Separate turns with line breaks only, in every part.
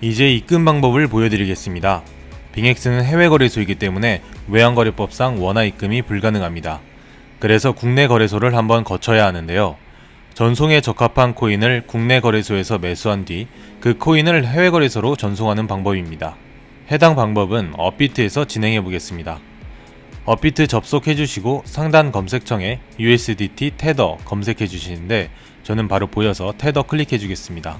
이제 입금 방법을 보여드리겠습니다. 빙엑스는 해외 거래소이기 때문에 외환거래법상 원화 입금이 불가능합니다. 그래서 국내 거래소를 한번 거쳐야 하는데요. 전송에 적합한 코인을 국내 거래소에서 매수한 뒤 그 코인을 해외 거래소로 전송하는 방법입니다. 해당 방법은 업비트에서 진행해 보겠습니다. 업비트 접속해 주시고 상단 검색창에 USDT 테더 검색해 주시는데 저는 바로 보여서 테더 클릭해 주겠습니다.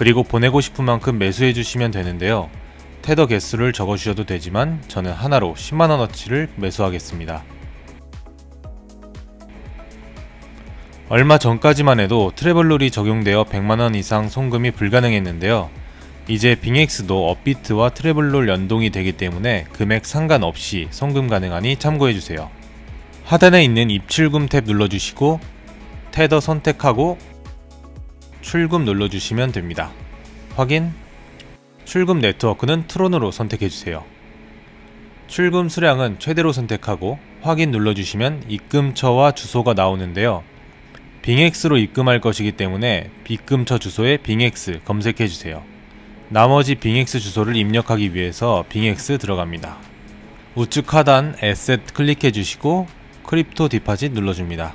그리고 보내고 싶은 만큼 매수해 주시면 되는데요. 테더 개수를 적어 주셔도 되지만 저는 하나로 10만원어치를 매수하겠습니다. 얼마 전까지만 해도 트래블룰이 적용되어 100만원 이상 송금이 불가능했는데요. 이제 빙엑스도 업비트와 트래블룰 연동이 되기 때문에 금액 상관없이 송금 가능하니 참고해주세요. 하단에 있는 입출금 탭 눌러주시고 테더 선택하고 출금 눌러주시면 됩니다. 확인 출금 네트워크는 트론으로 선택해주세요. 출금 수량은 최대로 선택하고 확인 눌러주시면 입금처와 주소가 나오는데요. 빙엑스로 입금할 것이기 때문에 입금처 주소에 빙엑스 검색해주세요. 나머지 빙엑스 주소를 입력하기 위해서 빙엑스 들어갑니다. 우측 하단 에셋 클릭해주시고 크립토 디파짓 눌러줍니다.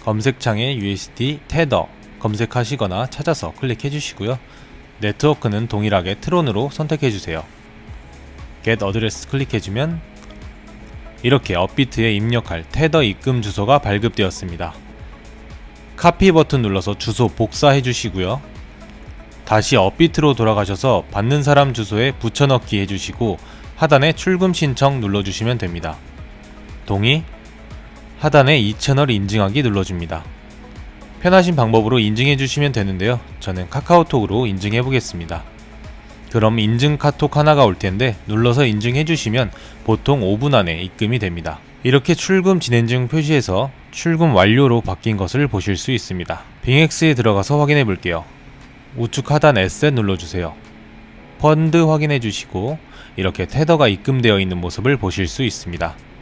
검색창에 USD 테더 검색하시거나 찾아서 클릭해 주시고요. 네트워크는 동일하게 트론으로 선택해 주세요. Get Address 클릭해 주면 이렇게 업비트에 입력할 테더 입금 주소가 발급되었습니다. 카피 버튼 눌러서 주소 복사해 주시고요. 다시 업비트로 돌아가셔서 받는 사람 주소에 붙여넣기 해주시고 하단에 출금 신청 눌러주시면 됩니다. 동의 하단에 이 채널 인증하기 눌러줍니다. 편하신 방법으로 인증해 주시면 되는데요. 저는 카카오톡으로 인증해 보겠습니다. 그럼 인증 카톡 하나가 올 텐데 눌러서 인증해 주시면 보통 5분 안에 입금이 됩니다. 이렇게 출금 진행 중 표시해서 출금 완료로 바뀐 것을 보실 수 있습니다. 빙엑스에 들어가서 확인해 볼게요. 우측 하단 에셋 눌러주세요. 펀드 확인해 주시고 이렇게 테더가 입금되어 있는 모습을 보실 수 있습니다.